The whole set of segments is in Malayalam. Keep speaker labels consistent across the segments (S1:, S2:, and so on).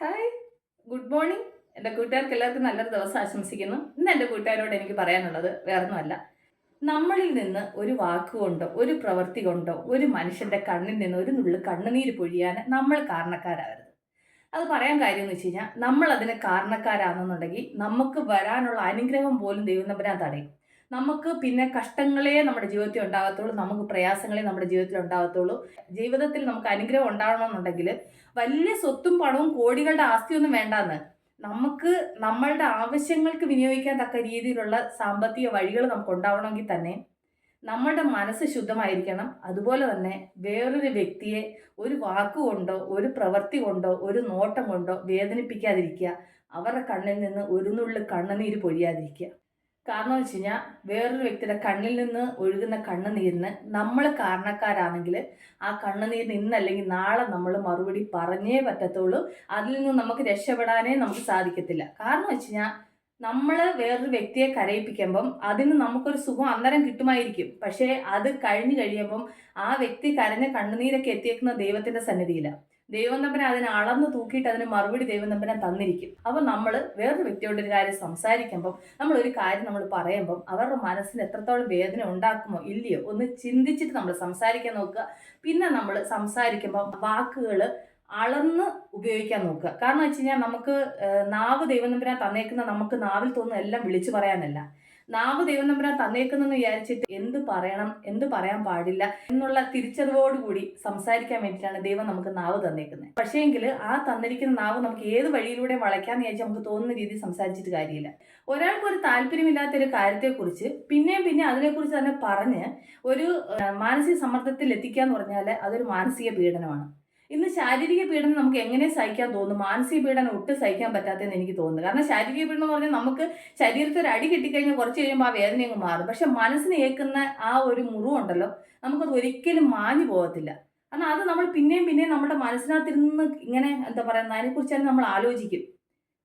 S1: ഹായ് ഗുഡ് മോർണിംഗ് എന്റെ കൂട്ടുകാർക്ക് എല്ലാവർക്കും നല്ലൊരു ദിവസം ആശംസിക്കുന്നു. ഇന്ന് എന്റെ കൂട്ടുകാരോട് എനിക്ക് പറയാനുള്ളത് വേറൊന്നുമല്ല. നമ്മളിൽ നിന്ന് ഒരു വാക്കുകൊണ്ടോ ഒരു പ്രവൃത്തി കൊണ്ടോ ഒരു മനുഷ്യന്റെ കണ്ണിൽ നിന്ന് ഒരു നുള്ളു കണ്ണുനീര് പൊഴിയാൻ നമ്മൾ കാരണക്കാരാകരുത് അത് പറയാൻ കാര്യം എന്ന് വെച്ച് കഴിഞ്ഞാൽ നമ്മൾ അതിന് കാരണക്കാരാണെന്നുണ്ടെങ്കിൽ നമുക്ക് വരാനുള്ള അനുഗ്രഹം പോലും ദൈവം നമ്പരാൻ തടയും നമുക്ക് പിന്നെ കഷ്ടങ്ങളെ നമ്മുടെ ജീവിതത്തിൽ ഉണ്ടാകത്തുള്ളൂ. നമുക്ക് പ്രയാസങ്ങളെ നമ്മുടെ ജീവിതത്തിൽ ഉണ്ടാകത്തുള്ളൂ. ജീവിതത്തിൽ നമുക്ക് അനുഗ്രഹം ഉണ്ടാവണമെന്നുണ്ടെങ്കിൽ വലിയ സ്വത്തും പണവും കോടികളുടെ ആസ്തിയൊന്നും വേണ്ടാന്ന്. നമുക്ക് നമ്മളുടെ ആവശ്യങ്ങൾക്ക് വിനിയോഗിക്കാൻ തക്ക രീതിയിലുള്ള സാമ്പത്തിക വഴികൾ നമുക്ക് ഉണ്ടാവണമെങ്കിൽ തന്നെ നമ്മളുടെ മനസ്സ് ശുദ്ധമായിരിക്കണം. അതുപോലെ തന്നെ വേറൊരു വ്യക്തിയെ ഒരു വാക്കുകൊണ്ടോ ഒരു പ്രവൃത്തി കൊണ്ടോ ഒരു നോട്ടം കൊണ്ടോ വേദനിപ്പിക്കാതിരിക്കുക. അവരുടെ കണ്ണിൽ നിന്ന് ഒരു നുള്ളു കണ്ണുനീര് പൊഴിയാതിരിക്കുക. കാരണം വെച്ച് കഴിഞ്ഞാൽ വേറൊരു വ്യക്തിയുടെ കണ്ണിൽ നിന്ന് ഒഴുകുന്ന കണ്ണുനീരിന് നമ്മൾ കാരണക്കാരാണെങ്കിൽ ആ കണ്ണുനീരിന് ഇന്നല്ലെങ്കിൽ നാളെ നമ്മൾ മറുപടി പറഞ്ഞേ പറ്റത്തുള്ളൂ. അതിൽ നിന്ന് നമുക്ക് രക്ഷപ്പെടാനേ നമുക്ക് സാധിക്കത്തില്ല. കാരണം വെച്ച് കഴിഞ്ഞാൽ നമ്മൾ വേറൊരു വ്യക്തിയെ കരയിപ്പിക്കുമ്പം അതിന് നമുക്കൊരു സുഖം അന്നേരം കിട്ടുമായിരിക്കും. പക്ഷേ അത് കഴിഞ്ഞു കഴിയുമ്പം ആ വ്യക്തി കരഞ്ഞ കണ്ണുനീരൊക്കെ എത്തിയേക്കുന്ന ദൈവത്തിന്റെ സന്നിധിയിലാണ് ദൈവം തമ്പനെ അതിനെ അളന്ന് തൂക്കിയിട്ട് അതിന് മറുപടി ദൈവം തമ്പനെ തന്നിരിക്കും. അപ്പൊ നമ്മൾ വേറൊരു വ്യക്തിയോട് ഒരു കാര്യം സംസാരിക്കുമ്പം നമ്മൾ ഒരു കാര്യം നമ്മൾ പറയുമ്പോൾ അവരുടെ മനസ്സിന് എത്രത്തോളം വേദന ഉണ്ടാക്കുമോ ഇല്ലയോ ഒന്ന് ചിന്തിച്ചിട്ട് നമ്മൾ സംസാരിക്കാൻ നോക്കുക. പിന്നെ നമ്മൾ സംസാരിക്കുമ്പോൾ വാക്കുകൾ അളന്ന് ഉപയോഗിക്കാൻ നോക്കുക. കാരണം വെച്ച് കഴിഞ്ഞാൽ നമുക്ക് നാവ് ദൈവം തമ്പുരാൻ തന്നേക്കുന്ന നമുക്ക് നാവിൽ തോന്നുന്ന എല്ലാം വിളിച്ചു പറയാനല്ല. നാവ് ദൈവം തമ്പുരാൻ തന്നേക്കുന്നെന്ന് വിചാരിച്ചിട്ട് എന്ത് പറയണം എന്ത് പറയാൻ പാടില്ല എന്നുള്ള തിരിച്ചറിവോടുകൂടി സംസാരിക്കാൻ വേണ്ടിയിട്ടാണ് ദൈവം നമുക്ക് നാവ് തന്നേക്കുന്നത്. പക്ഷേങ്കിൽ ആ തന്നിരിക്കുന്ന നാവ് നമുക്ക് ഏത് വഴിയിലൂടെ വളയ്ക്കാന്ന് വിചാരിച്ചാൽ നമുക്ക് തോന്നുന്ന രീതി സംസാരിച്ചിട്ട് കാര്യമില്ല. ഒരാൾക്ക് ഒരു താല്പര്യമില്ലാത്ത ഒരു കാര്യത്തെക്കുറിച്ച് പിന്നെയും പിന്നെ അതിനെക്കുറിച്ച് തന്നെ പറഞ്ഞ് ഒരു മാനസിക സമ്മർദ്ദത്തിൽ എത്തിക്കുക എന്ന് പറഞ്ഞാൽ അതൊരു മാനസിക പീഡനമാണ്. ഇന്ന് ശാരീരിക പീഡനം നമുക്ക് എങ്ങനെ സഹിക്കാൻ തോന്നും? മാനസിക പീഡനം ഒട്ടും സഹിക്കാൻ പറ്റാത്തതെന്ന് എനിക്ക് തോന്നുന്നു. കാരണം ശാരീരിക പീഡനം എന്ന് പറഞ്ഞാൽ നമുക്ക് ശരീരത്തിൽ ഒരു അടി കിട്ടിക്കഴിഞ്ഞാൽ കുറച്ച് കഴിയുമ്പോൾ ആ വേദന അങ്ങ് മാറും. പക്ഷെ മനസ്സിന് ഏൽക്കുന്ന ആ ഒരു മുറിവുണ്ടല്ലോ നമുക്കത് ഒരിക്കലും മാഞ്ഞു പോകത്തില്ല. കാരണം അത് നമ്മൾ പിന്നെയും പിന്നെയും നമ്മുടെ മനസ്സിനകത്തിരുന്ന് ഇങ്ങനെ എന്താ പറയുക അതിനെക്കുറിച്ച് തന്നെ നമ്മൾ ആലോചിക്കും.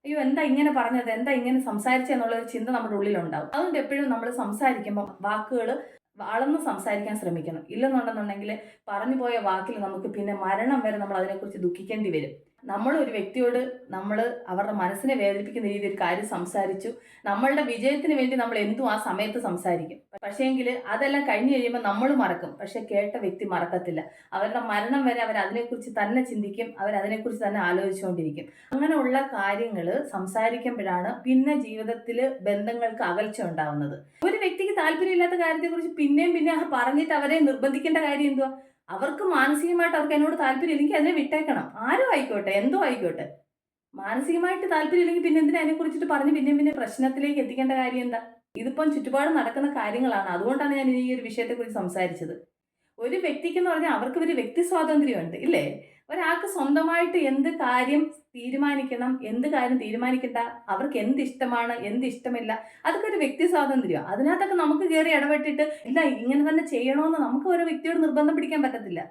S1: അയ്യോ എന്താ ഇങ്ങനെ പറഞ്ഞത്? എന്താ ഇങ്ങനെ സംസാരിച്ചെന്നുള്ള ഒരു ചിന്ത നമ്മുടെ ഉള്ളിലുണ്ടാവും. അതുകൊണ്ട് എപ്പോഴും നമ്മൾ സംസാരിക്കുമ്പോൾ വാക്കുകൾ അളന്ന് സംസാരിക്കാൻ ശ്രമിക്കണം. ഇല്ലെന്നുണ്ടെന്നുണ്ടെങ്കിൽ പറഞ്ഞു പോയ വാക്കിൽ നമുക്ക് പിന്നെ മരണം വരെ നമ്മൾ അതിനെക്കുറിച്ച് ദുഃഖിക്കേണ്ടി വരും. നമ്മൾ ഒരു വ്യക്തിയോട് നമ്മൾ അവരുടെ മനസ്സിനെ വേദനിപ്പിക്കുന്ന രീതിയിൽ കാര്യം സംസാരിച്ചു. നമ്മളുടെ വിജയത്തിന് വേണ്ടി നമ്മൾ എന്തും ആ സമയത്ത് സംസാരിക്കും. പക്ഷേങ്കിൽ അതെല്ലാം കഴിഞ്ഞു കഴിയുമ്പോൾ നമ്മൾ മറക്കും. പക്ഷെ കേട്ട വ്യക്തി മറക്കത്തില്ല. അവരുടെ മരണം വരെ അവർ അതിനെക്കുറിച്ച് തന്നെ ചിന്തിക്കും. അവർ അതിനെക്കുറിച്ച് തന്നെ ആലോചിച്ചുകൊണ്ടിരിക്കും. അങ്ങനെയുള്ള കാര്യങ്ങൾ സംസാരിക്കുമ്പോഴാണ് പിന്നെ ജീവിതത്തിൽ ബന്ധങ്ങൾക്ക് അകൽച്ച ഉണ്ടാവുന്നത്. ഒരു വ്യക്തിക്ക് താല്പര്യമില്ലാത്ത കാര്യത്തെക്കുറിച്ച് പിന്നെയും പിന്നെ പറഞ്ഞിട്ട് അവരെ നിർബന്ധിക്കേണ്ട കാര്യം എന്തുവാ? അവർക്ക് മാനസികമായിട്ട് അവർക്ക് എന്നോട് താല്പര്യം ഇല്ലെങ്കിൽ അതിനെ വിട്ടേക്കണം. ആരും ആയിക്കോട്ടെ എന്തോ ആയിക്കോട്ടെ. മാനസികമായിട്ട് താല്പര്യം ഇല്ലെങ്കിൽ പിന്നെ എന്തിനാ അതിനെ കുറിച്ചിട്ട് പറഞ്ഞ് പിന്നെ പിന്നെ പ്രശ്നത്തിലേക്ക് എത്തിക്കേണ്ട കാര്യം എന്താ? ഇതിപ്പം ചുറ്റുപാട് നടക്കുന്ന കാര്യങ്ങളാണ്. അതുകൊണ്ടാണ് ഞാൻ ഈ ഒരു വിഷയത്തെക്കുറിച്ച് സംസാരിച്ചത്. ഒരു വ്യക്തിക്ക് എന്ന് പറഞ്ഞാൽ അവർക്ക് ഒരു വ്യക്തി സ്വാതന്ത്ര്യമുണ്ട് ഇല്ലേ? ഒരാൾക്ക് സ്വന്തമായിട്ട് എന്ത് കാര്യം തീരുമാനിക്കണം എന്ത് കാര്യം തീരുമാനിക്കണ്ട അവർക്ക് എന്ത് ഇഷ്ടമാണ് എന്ത് ഇഷ്ടമില്ല അതൊക്കെ ഒരു വ്യക്തി സ്വാതന്ത്ര്യം അതിനകത്തൊക്കെ നമുക്ക് കയറി ഇടപെട്ടിട്ട് ഇല്ല ഇങ്ങനെ തന്നെ ചെയ്യണമെന്ന് നമുക്ക് ഓരോ വ്യക്തിയോട് നിർബന്ധം പിടിക്കാൻ പറ്റത്തില്ല.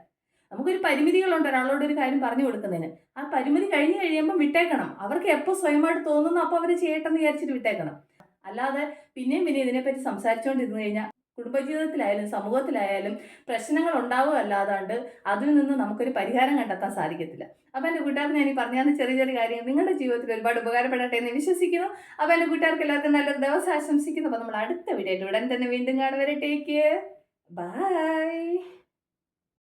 S1: നമുക്കൊരു പരിമിതികളുണ്ട് ഒരാളോട് ഒരു കാര്യം പറഞ്ഞു കൊടുക്കുന്നതിന്. ആ പരിമിതി കഴിഞ്ഞ് കഴിയുമ്പോൾ വിട്ടേക്കണം. അവർക്ക് എപ്പോൾ സ്വയമായിട്ട് തോന്നുന്നു അപ്പോൾ അവർ ചെയ്യട്ടെന്ന് വിചാരിച്ചിട്ട് വിട്ടേക്കണം. അല്ലാതെ പിന്നെയും പിന്നെ ഇതിനെപ്പറ്റി സംസാരിച്ചുകൊണ്ടിരുന്നു കഴിഞ്ഞാൽ കുടുംബജീവിതത്തിലായാലും സമൂഹത്തിലായാലും പ്രശ്നങ്ങൾ ഉണ്ടാവുക അല്ലാതാണ്ട് അതിൽ നിന്ന് നമുക്കൊരു പരിഹാരം കണ്ടെത്താൻ സാധിക്കത്തില്ല. അപ്പോൾ എന്റെ കൂട്ടുകാർക്ക് ഞാൻ ഈ പറഞ്ഞാൽ ചെറിയ ചെറിയ കാര്യങ്ങൾ നിങ്ങളുടെ ജീവിതത്തിൽ ഒരുപാട് ഉപകാരപ്പെടട്ടെ എന്ന് വിശ്വസിക്കുന്നു. അപ്പോൾ എന്റെ കൂട്ടുകാർക്ക് എല്ലാവർക്കും നല്ലൊരു ദിവസം ആശംസിക്കുന്നു. അപ്പോൾ നമ്മൾ അടുത്ത വീഡിയോ ഉടൻ തന്നെ വീണ്ടും കാണുവരെ ടേക്ക് ബൈ.